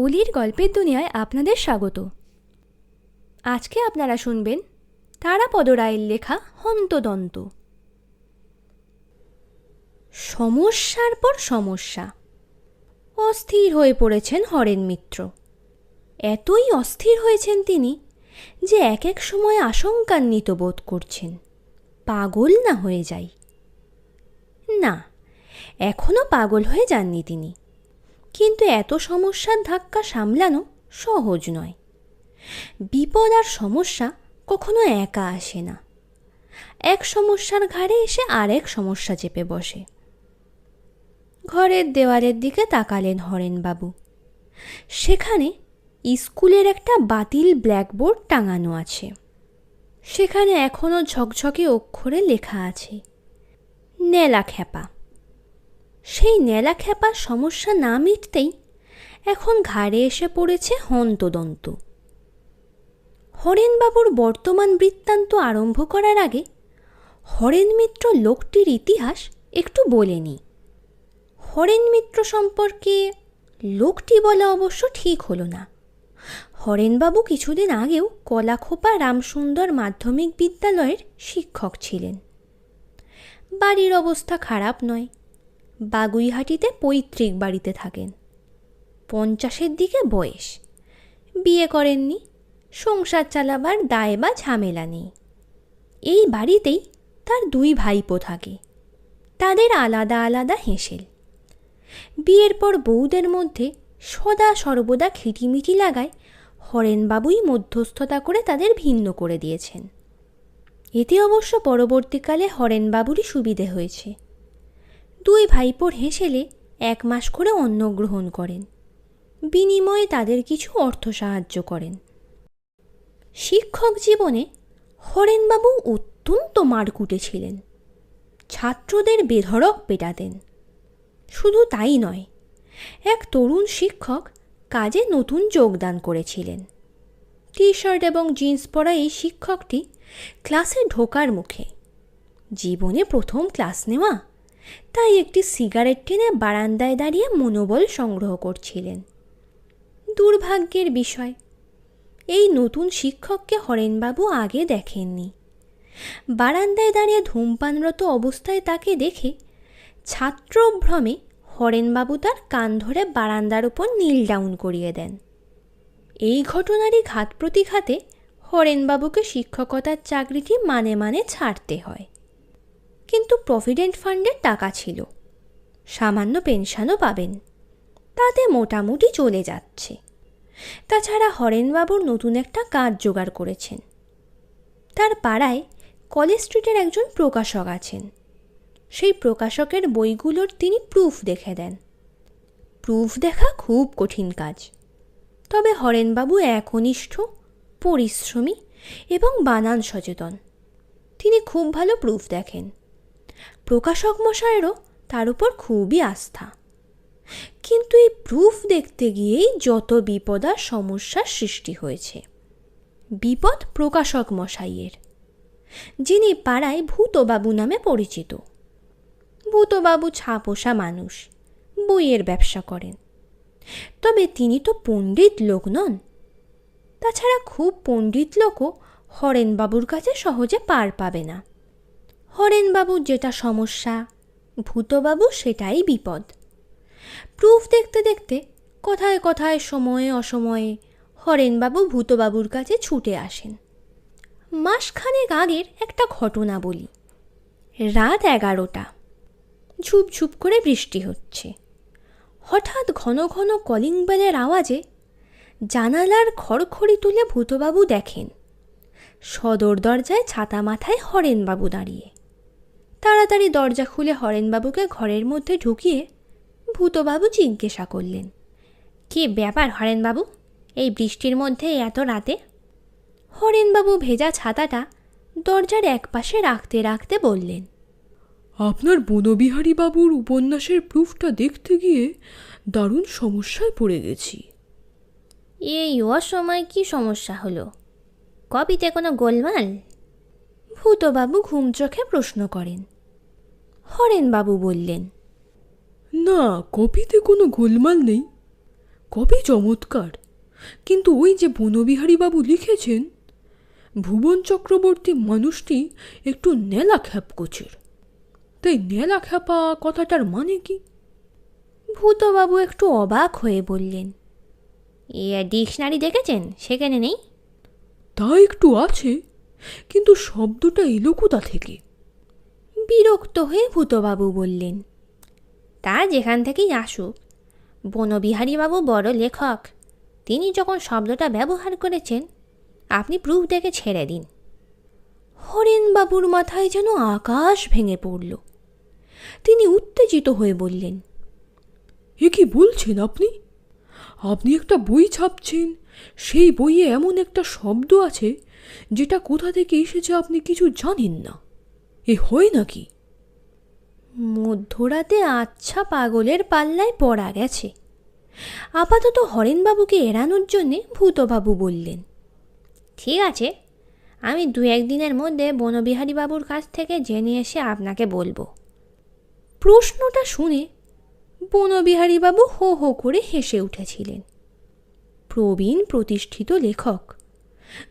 অলির গল্পের দুনিয়ায় আপনাদের স্বাগত। আজকে আপনারা শুনবেন তারাপদ রায়ের লেখা হন্তদন্ত। সমস্যার পর সমস্যা। অস্থির হয়ে পড়েছেন হরেন মিত্র। এতই অস্থির হয়েছেন তিনি যে এক এক সময় আশঙ্কান্বিত বোধ করছেন, পাগল না হয়ে যাই। না এখনও পাগল হয়ে যাননি তিনি। কিন্তু এত সমস্যার ধাক্কা সামলানো সহজ নয়। বিপদ আর সমস্যা কখনো একা আসে না। এক সমস্যার ঘাড়ে এসে আরেক সমস্যা চেপে বসে। ঘরের দেওয়ালের দিকে তাকালেন হরেনবাবু। সেখানে স্কুলের একটা বাতিল ব্ল্যাকবোর্ড টাঙানো আছে। সেখানে এখনও ঝকঝকে অক্ষরে লেখা আছে, নেলা খ্যাপা। সেই নেলা খ্যাপার সমস্যা না মিটতেই এখন ঘাড়ে এসে পড়েছে হন্তদন্ত। হরেনবাবুর বর্তমান বৃত্তান্ত আরম্ভ করার আগে হরেন মিত্র লোকটির ইতিহাস একটু বলে নি। হরেন মিত্র সম্পর্কে লোকটি বলা অবশ্য ঠিক হলো না। হরেনবাবু কিছুদিন আগেও কলাখোপা রামসুন্দর মাধ্যমিক বিদ্যালয়ের শিক্ষক ছিলেন। বাড়ির অবস্থা খারাপ নয় বাগুইহাটিতে পৈতৃক বাড়িতে থাকেন। পঞ্চাশের দিকে বয়স। বিয়ে করেননি, সংসার চালাবার দায় বা ঝামেলা নেই। এই বাড়িতেই তার দুই ভাইপো থাকে। তাদের আলাদা আলাদা হেঁসেল। বিয়ের পর বউদের মধ্যে সদা সর্বদা খিটিমিটি লাগায় হরেনবাবুই মধ্যস্থতা করে তাদের ভিন্ন করে দিয়েছেন। এতে অবশ্য পরবর্তীকালে হরেনবাবুরই সুবিধে হয়েছে। দুই ভাইপোর হেসেলে এক মাস করে অন্ন গ্রহণ করেন। বিনিময়ে তাদের কিছু অর্থ সাহায্য করেন। শিক্ষক জীবনে হরেনবাবু অত্যন্ত মারকুটে ছিলেন। ছাত্রদের বেধড়ক পেটাতেন। শুধু তাই নয়, এক তরুণ শিক্ষক কাজে নতুন যোগদান করেছিলেন। টি শার্ট এবং জিন্স পরা এই শিক্ষকটি ক্লাসে ঢোকার মুখে। জীবনে প্রথম ক্লাস নেওয়া তাই একটি সিগারেট টেনে বারান্দায় দাঁড়িয়ে মনোবল সংগ্রহ করছিলেন। দুর্ভাগ্যের বিষয়, এই নতুন শিক্ষককে হরেনবাবু আগে দেখেননি। বারান্দায় দাঁড়িয়ে ধূমপানরত অবস্থায় তাকে দেখে ছাত্রভ্রমে হরেনবাবু তার কান ধরে বারান্দার উপর নীল ডাউন করিয়ে দেন। এই ঘটনারই ঘাত প্রতিঘাতে হরেনবাবুকে শিক্ষকতার চাকরিটি মানে মানে ছাড়তে হয়। কিন্তু প্রভিডেন্ট ফান্ডের টাকা ছিল। সামান্য পেনশনও পাবেন। তাতে মোটামুটি চলে যাচ্ছে। তাছাড়া হরেনবাবুর নতুন একটা কাজ জোগাড় করেছেন। তার পাড়ায় কলেজ স্ট্রিটের একজন প্রকাশক আছেন। সেই প্রকাশকের বইগুলোর তিনি প্রুফ দেখে দেন। প্রুফ দেখা খুব কঠিন কাজ। তবে হরেনবাবু একনিষ্ঠ, পরিশ্রমী এবং বানান সচেতন। তিনি খুব ভালো প্রুফ দেখেন। প্রকাশক মশায়েরও তার উপর খুবই আস্থা। কিন্তু এই প্রুফ দেখতে গিয়েই যত বিপদ আর সমস্যার সৃষ্টি হয়েছে। বিপদ প্রকাশক মশাইয়ের, যিনি পাড়ায় ভূতবাবু নামে পরিচিত। ভূতবাবু ছাপোষা মানুষ, বইয়ের ব্যবসা করেন। তবে তিনি তো পণ্ডিত লোক নন। তাছাড়া খুব পণ্ডিত লোকও হরেনবাবুর কাছে সহজে পার পাবে না। হরেনবাবুর যেটা সমস্যা, ভূতবাবু সেটাই বিপদ। প্রুফ দেখতে দেখতে কথায় কথায় সময়ে অসময়ে হরেনবাবু ভূতবাবুর কাছে ছুটে আসেন। মাসখানেক আগের একটা ঘটনা বলি। রাত এগারোটা। ঝুপঝুপ করে বৃষ্টি হচ্ছে। হঠাৎ ঘন ঘন কলিং বেলের আওয়াজে জানালার খড়খড়ি তুলে ভূতবাবু দেখেন। সদর দরজায় ছাতা মাথায় হরেনবাবু দাঁড়িয়ে। তাড়াতাড়ি দরজা খুলে হরেনবাবুকে ঘরের মধ্যে ঢুকিয়ে ভূতবাবু জিজ্ঞাসা করলেন কি ব্যাপার হরেনবাবু? এই বৃষ্টির মধ্যে এত রাতে? হরেনবাবু ভেজা ছাতাটা দরজার একপাশে রাখতে রাখতে বললেন আপনার বনবিহারী বাবুর উপন্যাসের প্রুফটা দেখতে গিয়ে দারুণ সমস্যায় পড়ে গেছি। এই অসময় কি সমস্যা হলো? কপিতে কোনো গোলমাল? ভূতবাবু ঘুম চোখে প্রশ্ন করেন। হরেনবাবু বললেন না কপিতে কোনো গোলমাল নেই। কবে চমৎকার। কিন্তু ওই যে বনবিহারীবাবু লিখেছেন ভুবন চক্রবর্তী মানুষটি একটু নেলা খ্যাপকোচের তাই নেলা খ্যাপা কথাটার মানে কি? ভূতবাবু একটু অবাক হয়ে বললেন এ ডিকশনারি দেখেছেন? সেখানে নেই? তা একটু আছে। কিন্তু শব্দটা এলো কোথা থেকে? বিরক্ত হয়ে ভূতবাবু বললেন তা যেখান থেকেই আসুক বনবিহারীবাবু বড় লেখক। তিনি যখন শব্দটা ব্যবহার করেছেন আপনি প্রুফ দেখে ছেড়ে দিন। হরেনবাবুর মাথায় যেন আকাশ ভেঙে পড়ল। তিনি উত্তেজিত হয়ে বললেন এ কি বলছেন আপনি? আপনি একটা বই ছাপছেন। সেই বইয়ে এমন একটা শব্দ আছে যেটা কোথা থেকে এসেছে আপনি কিছু জানেন না। এ হয় নাকি? মধ্যরাতে আচ্ছা পাগলের পাল্লায় পড়া গেছে। আপাতত হরেনবাবুকে এড়ানোর জন্যে ভূতবাবু বললেন। ঠিক আছে, আমি দু একদিনের মধ্যে বনবিহারীবাবুর কাছ থেকে জেনে এসে আপনাকে বলব। প্রশ্নটা শুনে বনবিহারীবাবু হো হো করে হেসে উঠেছিলেন। প্রবীণ প্রতিষ্ঠিত লেখক।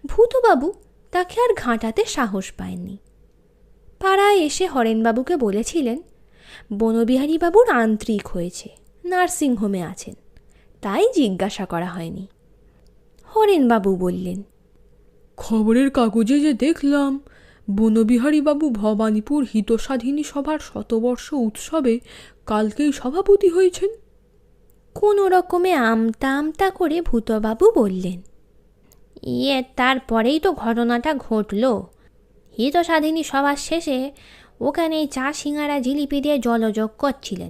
ভূতবাবু তাকে আর ঘাঁটাতে সাহস পায়নি। পাড়ায় এসে হরেনবাবুকে বলেছিলেন বনবিহারীবাবুর আন্তরিক হয়েছে নার্সিংহোমে আছেন তাই জিজ্ঞাসা করা হয়নি। হরেনবাবু বললেন খবরের কাগজে যে দেখলাম বনবিহারীবাবু ভবানীপুর হিতসাধিনী সভার শতবর্ষ উৎসবে কালকেই সভাপতি হয়েছেন। কোনো রকমে আমতা আমতা করে ভূতবাবু বললেন ইয়ে তারপরেই তো ঘটনাটা ঘটল। হিত স্বাধীনী সবার শেষে ওখানেই চা সিঙারা জিলিপি দিয়ে জলযোগ করছিলেন।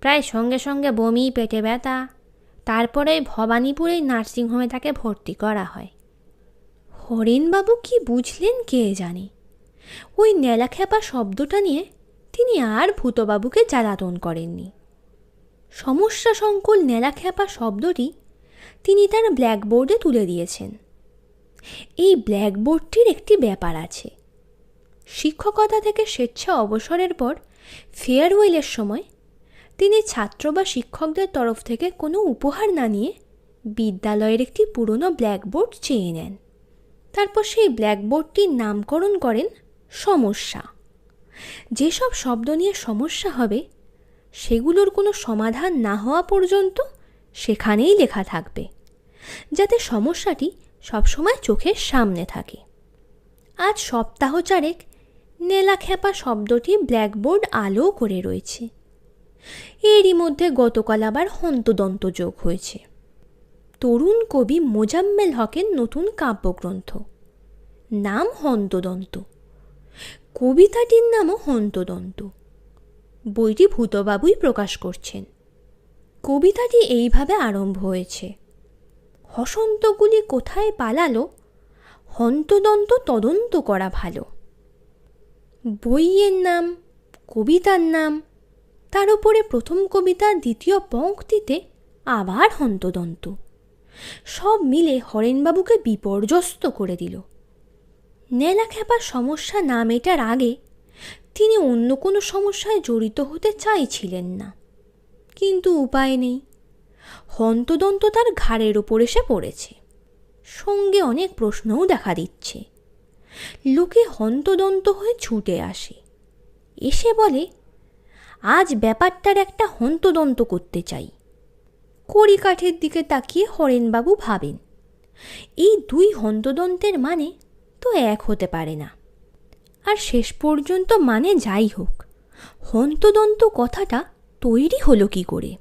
প্রায় সঙ্গে সঙ্গে বমি, পেটে ব্যথা তারপরে ভবানীপুরেই নার্সিংহোমে তাকে ভর্তি করা হয়। হরেনবাবু কি বুঝলেন কে জানে? ওই নেলাখ্যাপা শব্দটা নিয়ে তিনি আর ভূতবাবুকে জ্বালাতন করেননি। সমস্যা সংকুল নেলাখ্যাপা শব্দটি তিনি তার ব্ল্যাকবোর্ডে তুলে দিয়েছেন। এই ব্ল্যাকবোর্ডটির একটি ব্যাপার আছে। শিক্ষকতা থেকে স্বেচ্ছা অবসরের পর, ফেয়ারওয়েলের সময়, তিনি ছাত্র বা শিক্ষকদের তরফ থেকে কোনো উপহার না নিয়ে বিদ্যালয়ের একটি পুরনো ব্ল্যাকবোর্ড চেয়ে নেন। তারপর সেই ব্ল্যাকবোর্ডটির নামকরণ করেন সমস্যা। যেসব শব্দ নিয়ে সমস্যা হবে, সেগুলোর কোনো সমাধান না হওয়া পর্যন্ত সেখানেই লেখা থাকবে, যাতে সমস্যাটি সবসময় চোখের সামনে থাকে। আজ সপ্তাহ চারেক নেলাখ্যাপা শব্দটি ব্ল্যাকবোর্ড আলো করে রয়েছে। এরই মধ্যে গতকাল আবার হন্তদন্ত যোগ হয়েছে। তরুণ কবি মোজাম্মেল হকের নতুন কাব্যগ্রন্থ। নাম হন্তদন্ত। কবিতাটির নামও হন্তদন্ত। বইটি ভূতবাবুই প্রকাশ করছেন। কবিতাটি এইভাবে আরম্ভ হয়েছে। হসন্তগুলি কোথায় পালালো? হন্তদন্ত তদন্ত করা ভালো। বইয়ের নাম, কবিতার নাম, তার উপরে প্রথম কবিতার দ্বিতীয় পঙ্ক্তিতে আবার হন্তদন্ত। সব মিলে হরেনবাবুকে বিপর্যস্ত করে দিল। নেলাখ্যাপার সমস্যা না মেটার আগে তিনি অন্য কোনো সমস্যায় জড়িত হতে চাইছিলেন না। কিন্তু উপায় নেই। হন্তদন্ত তার ঘাড়ের ওপর এসে পড়েছে। সঙ্গে অনেক প্রশ্নও দেখা দিচ্ছে। লোকে হন্তদন্ত হয়ে ছুটে আসে। এসে বলে, আজ ব্যাপারটার একটা হন্তদন্ত করতে চাই। কড়িকাঠের দিকে তাকিয়ে হরেনবাবু ভাবেন, এই দুই হন্তদন্তের মানে তো এক হতে পারে না। আর শেষ পর্যন্ত মানে যাই হোক, হন্তদন্ত কথাটা তৈরি হলো কি করে?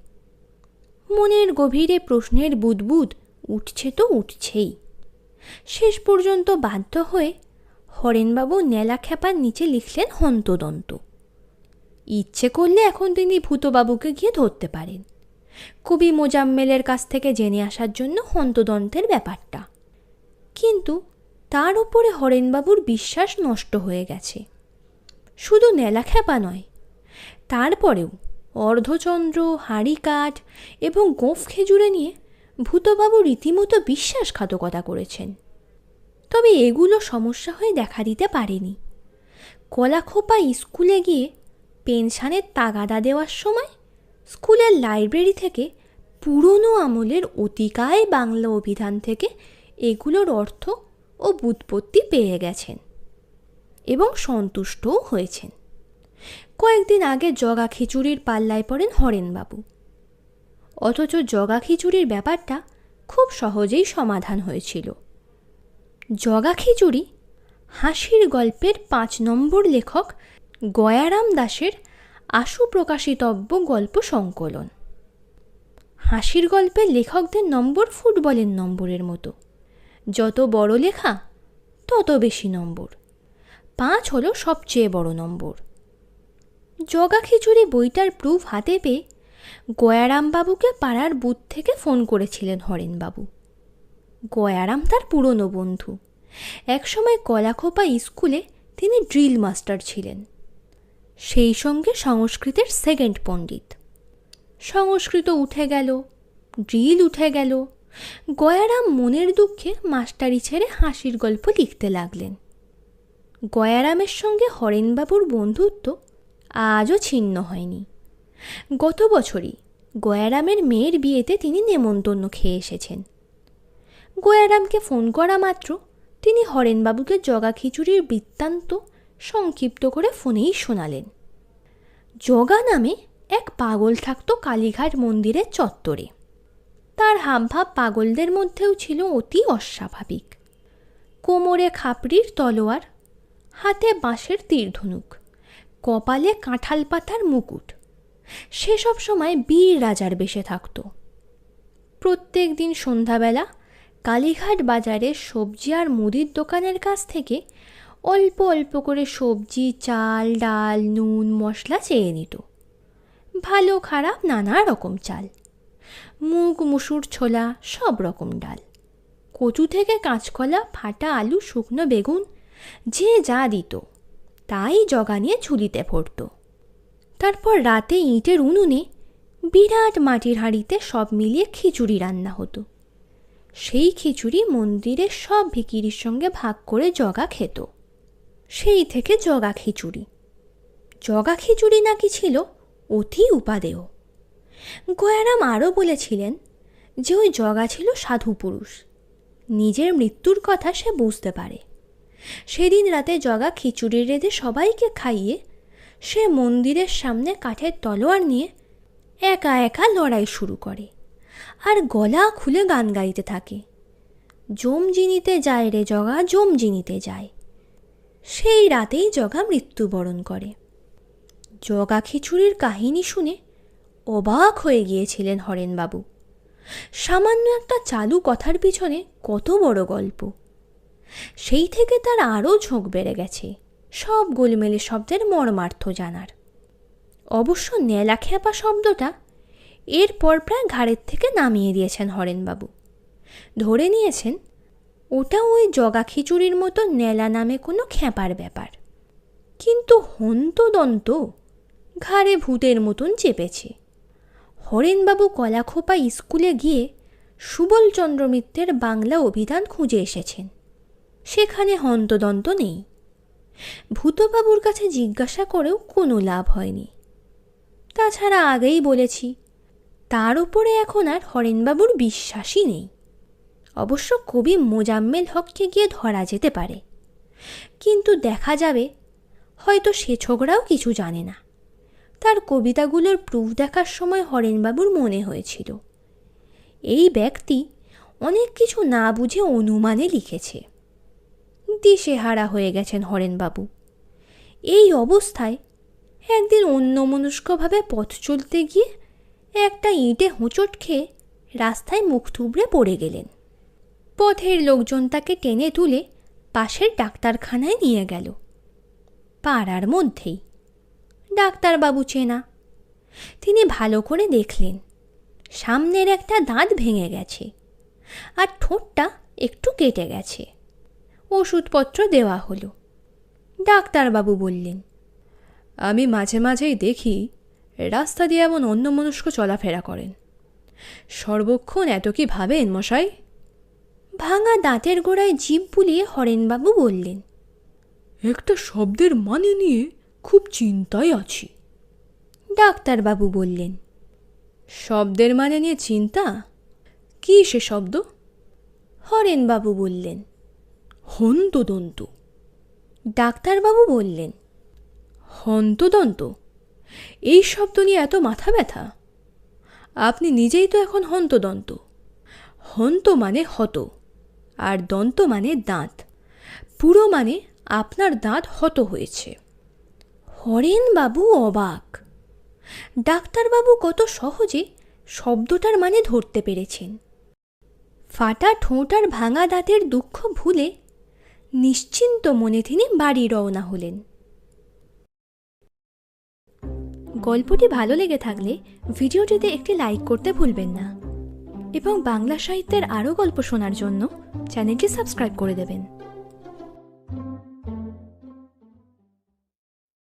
মনের গভীরে প্রশ্নের বুদবুদ উঠছে তো উঠছেই। শেষ পর্যন্ত বাধ্য হয়ে হরেনবাবু নেলা খ্যাপার নিচে লিখলেন হন্তদন্ত। ইচ্ছে করলে এখন তিনি ভূতবাবুকে গিয়ে ধরতে পারেন। কবি মোজাম্মেলের কাছ থেকে জেনে আসার জন্য হন্তদন্তের ব্যাপারটা। কিন্তু তার উপরে হরেনবাবুর বিশ্বাস নষ্ট হয়ে গেছে। শুধু নেলাখ্যাপা নয়, তারপরেও অর্ধচন্দ্র হাঁড়িকাঠ এবং গোঁফ খেজুরে নিয়ে ভূতবাবু রীতিমতো বিশ্বাসঘাতকতা করেছেন। তবে এগুলো সমস্যা হয়ে দেখা দিতে পারেনি। কলাখোপা স্কুলে গিয়ে পেনশানের তাগাদা দেওয়ার সময় স্কুলের লাইব্রেরি থেকে পুরনো আমলের অতিকায় বাংলা অভিধান থেকে এগুলোর অর্থ ও বুৎপত্তি পেয়ে গেছেন এবং সন্তুষ্টও হয়েছেন। কয়েকদিন আগে জগা খিচুড়ির পাল্লায় পড়েন হরেনবাবু। অথচ জগা খিচুড়ির ব্যাপারটা খুব সহজেই সমাধান হয়েছিল। জগা খিচুড়ি হাসির গল্পের পাঁচ নম্বর লেখক গয়ারাম দাসের আশু প্রকাশিতব্য গল্প সংকলন। হাসির গল্পের লেখকদের নম্বর ফুটবলের নম্বরের মতো। যত বড় লেখা, তত বেশি নম্বর। পাঁচ হলো সবচেয়ে বড় নম্বর। জগা খিচুড়ি বইটার প্রুফ হাতে পেয়ে গয়ারামবাবুকে পাড়ার বুথ থেকে ফোন করেছিলেন হরেনবাবু গয়ারাম তার পুরনো বন্ধু। একসময় কলাখোপা স্কুলে তিনি ড্রিল মাস্টার ছিলেন। সেই সঙ্গে সংস্কৃতের সেকেন্ড পণ্ডিত। সংস্কৃত উঠে গেল, ড্রিল উঠে গেল। গয়ারাম মনের দুঃখে মাস্টারি ছেড়ে হাসির গল্প লিখতে লাগলেন। গয়ারামের সঙ্গে হরেনবাবুর বন্ধুত্ব আজও ছিন্ন হয়নি। গত বছরই গয়ারামের মেয়ের বিয়েতে তিনি নেমন্তন্ন খেয়ে এসেছেন। গয়ারামকে ফোন করা মাত্র তিনি হরেনবাবুকে জগা খিচুড়ির বৃত্তান্ত সংক্ষিপ্ত করে ফোনেই শোনালেন। জগা নামে এক পাগল থাকত কালীঘাট মন্দিরের চত্বরে। তার হাবভাব পাগলদের মধ্যেও ছিল অতি অস্বাভাবিক। কোমরে খাপড়ির তলোয়ার, হাতে বাঁশের তীরধনুক। কপালে কাঁঠাল পাতার মুকুট। সেসব সময় বীর রাজার বেশে থাকত। প্রত্যেক দিন সন্ধ্যাবেলা কালীঘাট বাজারে সবজি আর মুদির দোকানের কাছ থেকে অল্প অল্প করে সবজি, চাল, ডাল, নুন, মশলা চেয়ে নিত। ভালো খারাপ নানা রকম চাল। মুগ, মুসুর, ছোলা, সব রকম ডাল। কচু থেকে কাঁচকলা, ফাটা আলু, শুকনো বেগুন, যে যা দিত। তাই জগা নিয়ে ঝুলিতে ভরত তারপর রাতে ইঁটের উনুনে বিরাট মাটির হাঁড়িতে সব মিলিয়ে খিচুড়ি রান্না হতো। সেই খিচুড়ি মন্দিরের সব ভিকিরির সঙ্গে ভাগ করে জগা খেত। সেই থেকে জগা খিচুড়ি। জগা খিচুড়ি নাকি ছিল অতি উপাদেয়। গয়ারাম আরও বলেছিলেন যে ওই জগা ছিল সাধু পুরুষ নিজের মৃত্যুর কথা সে বুঝতে পারে। সেদিন রাতে জগা খিচুড়ি রেঁধে সবাইকে খাইয়ে সে মন্দিরের সামনে কাঠের তলোয়ার নিয়ে একা একা লড়াই শুরু করে আর গলা খুলে গান গাইতে থাকে। জম জিনিতে যায় রে জগা জম জিনিতে যায়। সেই রাতেই জগা মৃত্যুবরণ করে। জগা খিচুড়ির কাহিনী শুনে অবাক হয়ে গিয়েছিলেন হরেনবাবু। সামান্য একটা চালু কথার পিছনে কত বড় গল্প। সেই থেকে তার আরও ঝোঁক বেড়ে গেছে। সব গোলমেলে শব্দের মর্মার্থ জানার। অবশ্য নেলা খ্যাপা শব্দটা এরপর প্রায় ঘাড়ের থেকে নামিয়ে দিয়েছেন হরেনবাবু। ধরে নিয়েছেন, ওটা ওই জগা খিচুড়ির মতো নেলা নামে কোনো খ্যাপার ব্যাপার। কিন্তু হন্তদন্ত ঘাড়ে ভূতের মতন চেপেছে। হরেনবাবু কলাখোপা স্কুলে গিয়ে সুবলচন্দ্র মিত্রের বাংলা অভিধান খুঁজে এসেছেন। সেখানে হন্তদন্ত নেই। ভূতবাবুর কাছে জিজ্ঞাসা করেও কোনো লাভ হয়নি। তাছাড়া আগেই বলেছি, তার উপরে এখন আর হরেনবাবুর বিশ্বাসই নেই। অবশ্য কবি মোজাম্মেল হককে গিয়ে ধরা যেতে পারে। কিন্তু দেখা যাবে, হয়তো সে ছোকরাও কিছু জানে না। তার কবিতাগুলোর প্রুফ দেখার সময় হরেনবাবুর মনে হয়েছিল। এই ব্যক্তি অনেক কিছু না বুঝে অনুমানে লিখেছে। দিশেহারা হয়ে গেছেন হরেনবাবু। এই অবস্থায় একদিন অন্যমনস্কভাবে পথ চলতে গিয়ে একটা ইঁটে হোঁচট খেয়ে রাস্তায় মুখ থুবড়ে পড়ে গেলেন। পথের লোকজন তাকে টেনে তুলে পাশের ডাক্তারখানায় নিয়ে গেল। পাড়ার মধ্যেই। ডাক্তারবাবু চেনা। তিনি ভালো করে দেখলেন, সামনের একটা দাঁত ভেঙে গেছে, আর ঠোঁটটা একটু কেটে গেছে। ওষুধপত্র দেওয়া হলো। ডাক্তারবাবু বললেন আমি মাঝে মাঝেই দেখি রাস্তা দিয়ে এমন অন্যমনস্ক চলাফেরা করেন। সর্বক্ষণ এত কি ভাবেন মশাই? ভাঙা দাঁতের গোড়ায় জিভ বুলিয়ে হরেনবাবু বললেন একটা শব্দের মানে নিয়ে খুব চিন্তায় আছি। ডাক্তারবাবু বললেন শব্দের মানে নিয়ে চিন্তা? কি সে শব্দ? হরেনবাবু বললেন হন্তদন্ত। ডাক্তারবাবু বললেন হন্তদন্ত? এই শব্দ নিয়ে এত মাথা ব্যথা? আপনি নিজেই তো এখন হন্তদন্ত। হন্ত মানে হত আর দন্ত মানে দাঁত। পুরো মানে আপনার দাঁত হত হয়েছে। হরেনবাবু অবাক। ডাক্তারবাবু কত সহজে শব্দটার মানে ধরতে পেরেছেন। ফাটা ঠোঁট আর ভাঙা দাঁতের দুঃখ ভুলে নিশ্চিন্ত মনে তিনি বাড়ি রওনা হলেন। গল্পটি ভালো লেগে থাকলে ভিডিওটিতে একটি লাইক করতে ভুলবেন না। এবং বাংলা সাহিত্যের আরও গল্প শোনার জন্য চ্যানেলটি সাবস্ক্রাইব করে দেবেন।